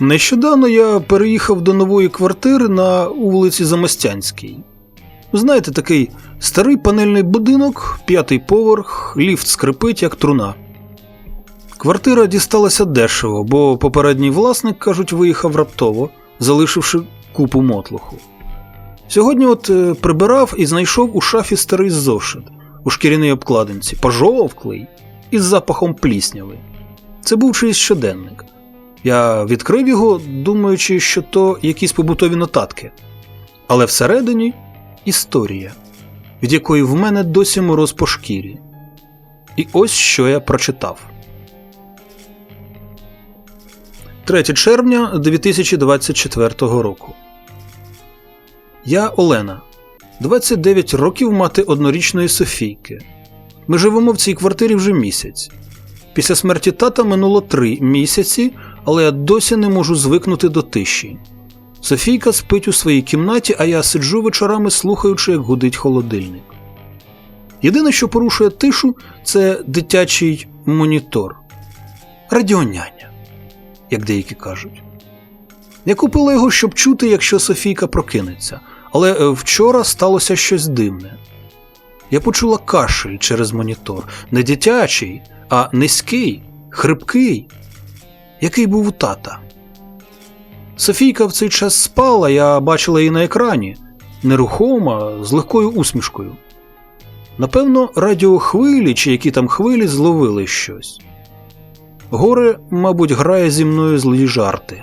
Нещодавно я переїхав до нової квартири на вулиці Замостянській. Знаєте, такий старий панельний будинок, п'ятий поверх, ліфт скрипить, як труна. Квартира дісталася дешево, бо попередній власник, кажуть, виїхав раптово, залишивши купу мотлуху. Сьогодні от е, прибирав і знайшов у шафі старий зошит у шкіряній обкладинці, пожовклий, із запахом плісняви. Це був чийсь щоденник. Я відкрив його, думаючи, що то якісь побутові нотатки. Але всередині історія, від якої в мене досі мороз по шкірі. І ось що я прочитав. 3 червня 2024 року. Я Олена. 29 років мати однорічної Софійки. Ми живемо в цій квартирі вже місяць. Після смерті тата минуло три місяці, але я досі не можу звикнути до тиші. Софійка спить у своїй кімнаті, а я сиджу вечорами, слухаючи, як гудить холодильник. Єдине, що порушує тишу, це дитячий монітор. Радіоняня, як деякі кажуть. Я купила його, щоб чути, якщо Софійка прокинеться, але е, вчора сталося щось дивне. Я почула кашель через монітор, не дитячий, а низький, хрипкий, який був у тата. Софійка в цей час спала, я бачила її на екрані, нерухома, з легкою усмішкою. Напевно, радіохвилі чи які там хвилі зловили щось. Горе, мабуть, грає зі мною злі жарти.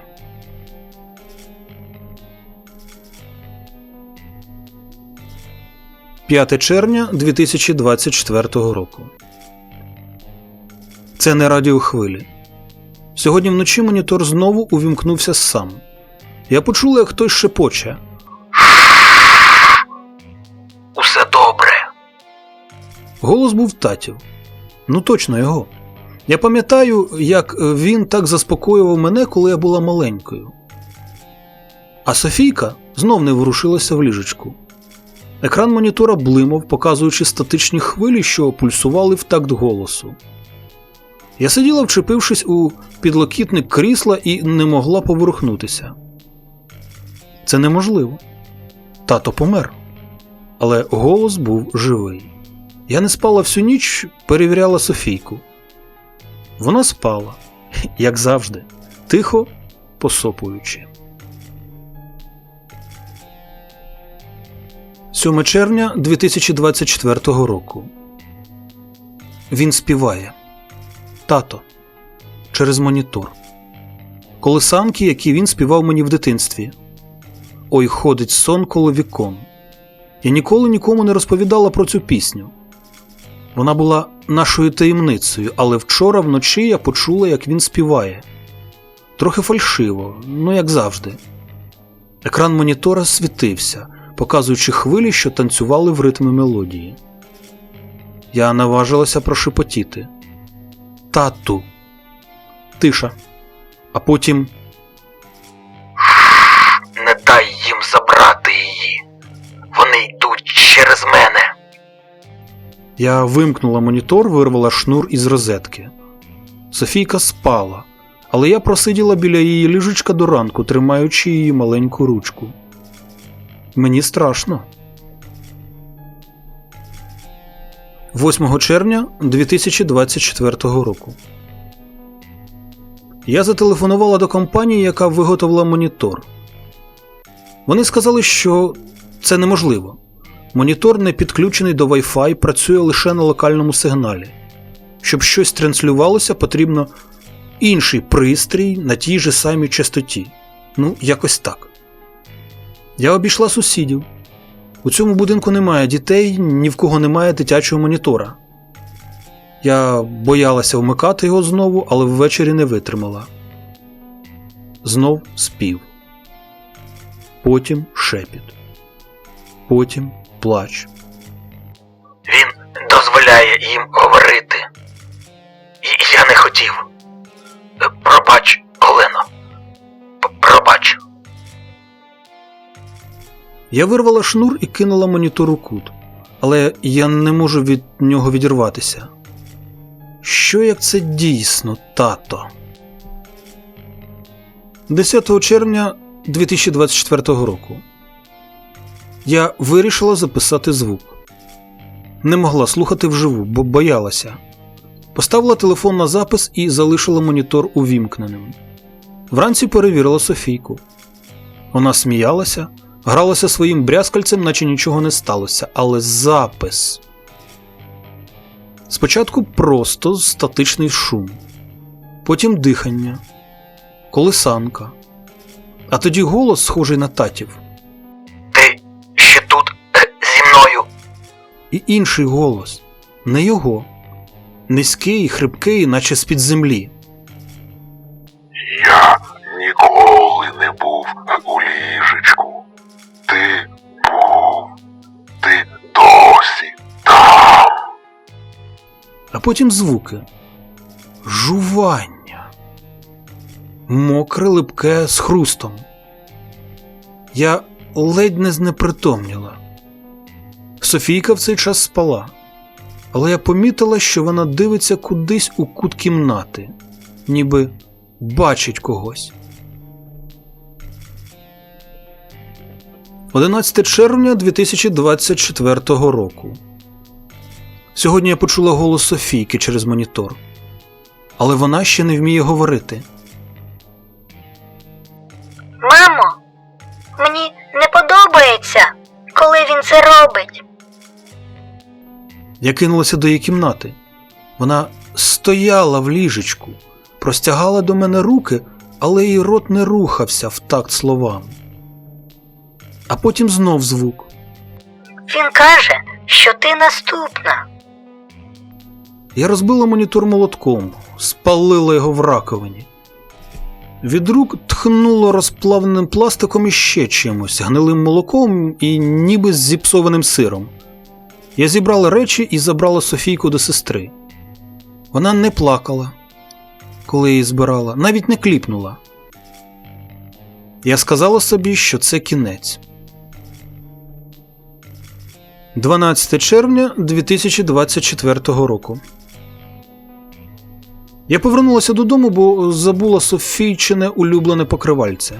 П'яте червня 2024 року. Це не радіохвилі. Сьогодні вночі монітор знову увімкнувся сам. Я почула, як хтось шепоче. Усе добре. Голос був татів. Ну точно його. Я пам'ятаю, як він так заспокоював мене, коли я була маленькою. А Софійка знов не ворушилася в ліжечку. Екран монітора блимав, показуючи статичні хвилі, що пульсували в такт голосу. Я сиділа, вчепившись у підлокітник крісла і не могла поворухнутися. Це неможливо. Тато помер. Але голос був живий. Я не спала всю ніч, перевіряла Софійку. Вона спала, як завжди, тихо посопуючи. 7 червня 2024 року. Він співає. Тато. Через монітор. Колесанки, які він співав мені в дитинстві. Ой, ходить сон коло вікон. Я ніколи нікому не розповідала про цю пісню. Вона була нашою таємницею, але вчора вночі я почула, як він співає. Трохи фальшиво, ну як завжди. Екран монітора світився, показуючи хвилі, що танцювали в ритмі мелодії. Я наважилася прошепотіти. Тату. Тиша. А потім Не дай їм забрати її. Вони йдуть через мене. я вимкнула монітор, вирвала шнур із розетки. Софійка спала, але я просиділа біля її ліжечка до ранку, тримаючи її маленьку ручку. Мені страшно. 8 червня 2024 року. Я зателефонувала до компанії, яка виготовила монітор. Вони сказали, що це неможливо. Монітор не підключений до Wi-Fi, працює лише на локальному сигналі. Щоб щось транслювалося, потрібно інший пристрій на тій же самій частоті. Ну, якось так. Я обійшла сусідів. У цьому будинку немає дітей, ні в кого немає дитячого монітора. Я боялася вмикати його знову, але ввечері не витримала. Знов спів. Потім шепіт. Потім плач. Він дозволяє їм говорити. І я не хотів. Пробач, Я вирвала шнур і кинула монітор у кут, але я не можу від нього відірватися. Що як це дійсно, тато? 10 червня 2024 року. Я вирішила записати звук. Не могла слухати вживу, бо боялася. Поставила телефон на запис і залишила монітор увімкненим. Вранці перевірила Софійку. Вона сміялася, гралася своїм брязкальцем, наче нічого не сталося, але запис. Спочатку просто статичний шум, потім дихання, колесанка, а тоді голос, схожий на татів, Ти ще тут е, зі мною. і інший голос не його, низький, хрипкий, наче з-під землі. Я ніколи не був у ліжечку. Ти був. Ти досі там. а потім звуки. Жування. Мокре липке з хрустом. Я ледь не знепритомніла. Софійка в цей час спала, але я помітила, що вона дивиться кудись у кут кімнати, ніби бачить когось. 11 червня 2024 року. Сьогодні я почула голос Софійки через монітор, але вона ще не вміє говорити. Мамо, мені не подобається, коли він це робить. Я кинулася до її кімнати. Вона стояла в ліжечку, простягала до мене руки, але її рот не рухався в такт словам. А потім знов звук. Він каже, що ти наступна. Я розбила монітор молотком, спалила його в раковині. Від рук тхнуло розплавленим пластиком і ще чимось, гнилим молоком і ніби з зіпсованим сиром. Я зібрала речі і забрала Софійку до сестри. Вона не плакала, коли її збирала, навіть не кліпнула. Я сказала собі, що це кінець. 12 червня 2024 року. Я повернулася додому, бо забула Софійчине улюблене покривальце.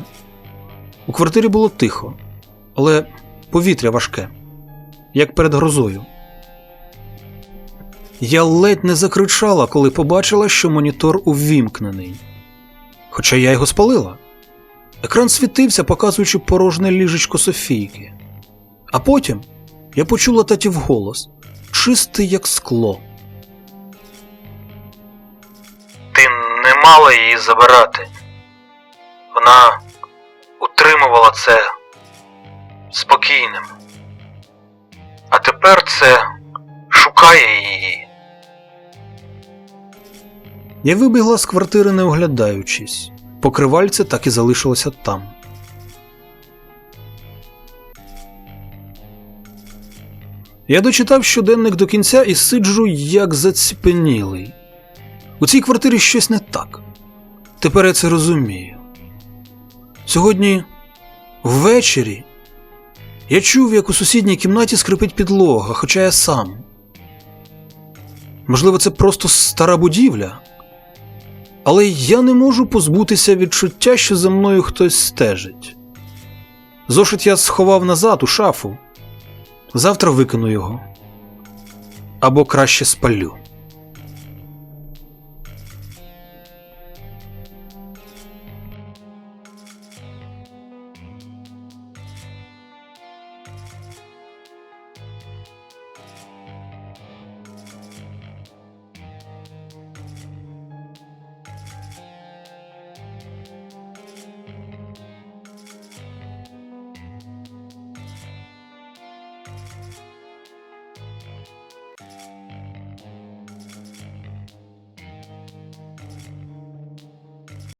У квартирі було тихо, але повітря важке, як перед грозою. Я ледь не закричала, коли побачила, що монітор увімкнений. Хоча я його спалила. Екран світився, показуючи порожне ліжечко Софійки. А потім я почула татів голос, чистий як скло. Ти не мала її забирати. Вона утримувала це спокійним. А тепер це шукає її. Я вибігла з квартири, не оглядаючись. Покривальце так і залишилося там. Я дочитав щоденник до кінця і сиджу як заціпенілий. У цій квартирі щось не так. Тепер я це розумію. Сьогодні ввечері я чув, як у сусідній кімнаті скрипить підлога, хоча я сам. Можливо, це просто стара будівля. Але я не можу позбутися відчуття, що за мною хтось стежить. Зошит я сховав назад у шафу. Завтра викину його. Або краще спалю.